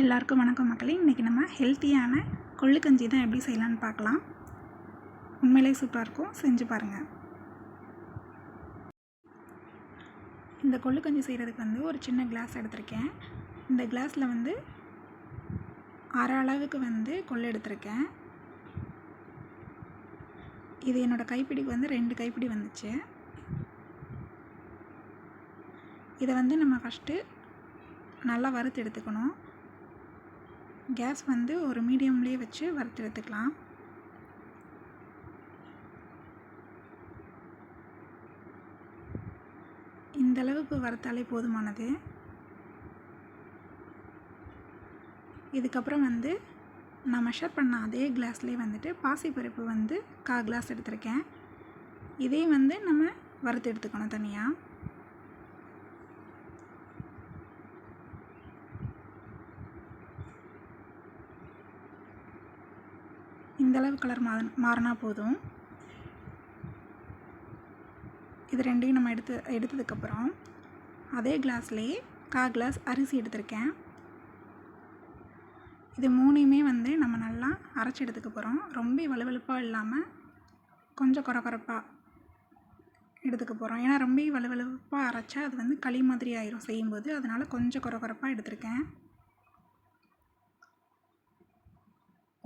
எல்லாருக்கும் வணக்கம் மக்களே. இன்றைக்கி நம்ம ஹெல்த்தியான கொள்ளுக்கஞ்சி தான் எப்படி செய்யலான்னு பார்க்கலாம். உண்மையிலே சூப்பராக இருக்கும். செஞ்சு பாருங்கள் இந்த கொள்ளுக்கஞ்சி செய்கிறதுக்கு வந்து ஒரு சின்ன கிளாஸ் எடுத்திருக்கேன். இந்த கிளாஸில் வந்து அரை அளவுக்கு வந்து கொள்ளு எடுத்திருக்கேன். இது என்னோடய கைப்பிடிக்கு வந்து ரெண்டு கைப்பிடி வந்துச்சு. இதை வந்து நம்ம ஃபஸ்ட்டு நல்லா வறுத்து எடுத்துக்கணும். கேஸ் வந்து ஒரு மீடியம்லேயே வச்சு வறுத்து எடுத்துக்கலாம். இந்தளவுக்கு வறுத்தாலே போதுமானது. இதுக்கப்புறம் வந்து நான் மெஷர் பண்ண அதே கிளாஸ்லேயே வந்துட்டு பாசிப்பருப்பு வந்து கா கிளாஸ் எடுத்திருக்கேன். இதே வந்து நம்ம வறுத்து எடுத்துக்கணும் தனியாக இந்தளவு கலர் மா மாறினா போதும். இது ரெண்டையும் நம்ம எடுத்து எடுத்ததுக்கப்புறம் அதே கிளாஸ்லேயே கா கிளாஸ் அரிசி எடுத்திருக்கேன். இது மூணையுமே வந்து நம்ம நல்லா அரைச்சி எடுத்துக்க போகிறோம் ரொம்ப வலுவலுப்பாக இல்லாமல் கொஞ்சம் குறக்குறப்பாக எடுத்துக்க போகிறோம் ஏன்னா ரொம்ப வலுவலுப்பாக அரைச்சா அது வந்து களி மாதிரி ஆயிரும் செய்யும்போது. அதனால் கொஞ்சம் குறக்குறப்பாக எடுத்திருக்கேன்.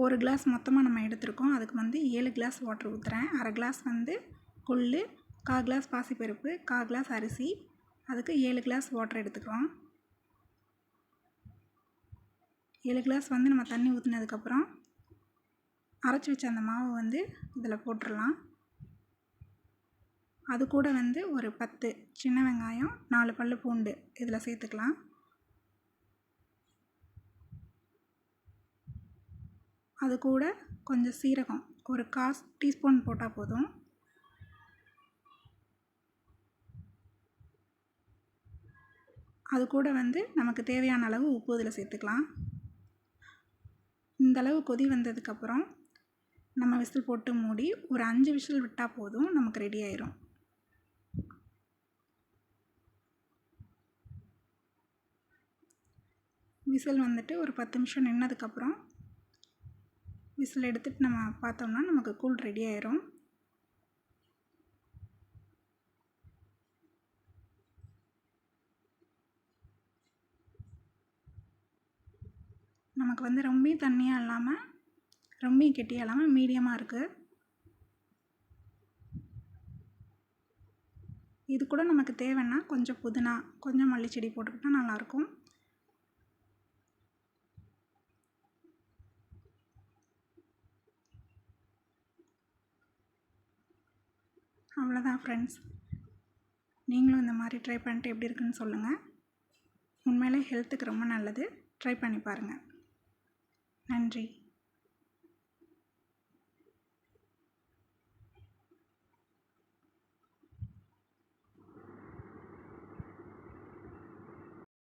ஒரு கிளாஸ் மொத்தமாக நம்ம எடுத்திருக்கோம். அதுக்கு வந்து ஏழு கிளாஸ் வாட்ரு ஊற்றுறேன் அரை கிளாஸ் வந்து கொள்ளு கால் கிளாஸ் பாசிப்பருப்பு கால் கிளாஸ் அரிசி. அதுக்கு ஏழு கிளாஸ் வாட்டர் எடுத்துக்கிறோம் ஏழு கிளாஸ் வந்து நம்ம தண்ணி ஊற்றினதுக்கப்புறம் அரைச்சி வச்ச அந்த மாவு வந்து இதில் போட்டுடலாம் அது கூட வந்து ஒரு பத்து சின்ன வெங்காயம் நாலு பல் பூண்டு இதில் சேர்த்துக்கலாம். அது கூட கொஞ்சம் சீரகம். ஒரு காஸ் டீஸ்பூன் போட்டால் போதும். அது கூட வந்து நமக்கு தேவையான அளவு உப்பு இதில் சேர்த்துக்கலாம். இந்தளவு கொதி வந்ததுக்கப்புறம் நம்ம விசில் போட்டு மூடி ஒரு அஞ்சு விசில் விட்டால் போதும் நமக்கு ரெடி ஆயிரும். விசில் வந்துட்டு ஒரு பத்து நிமிஷம் நின்னதுக்கப்புறம் விசில் எடுத்துகிட்டு நம்ம பார்த்தோம்னா நமக்கு கூழ் ரெடி ஆயிரும். நமக்கு வந்து ரொம்ப தண்ணியாக இல்லாமல் ரொம்ப கெட்டியாக இல்லாமல் மீடியமாக இருக்குது இது கூட நமக்கு தேவைன்னா கொஞ்சம் புதினா கொஞ்சம் மல்லிச்செடி போட்டுக்கிட்டால் நல்லாயிருக்கும். அவ்வளோதான் ஃப்ரெண்ட்ஸ் நீங்களும் இந்த மாதிரி ட்ரை பண்ணிட்டு எப்படி இருக்குன்னு சொல்லுங்கள் உண்மையிலே ஹெல்த்துக்கு ரொம்ப நல்லது. ட்ரை பண்ணி பாருங்கள் நன்றி.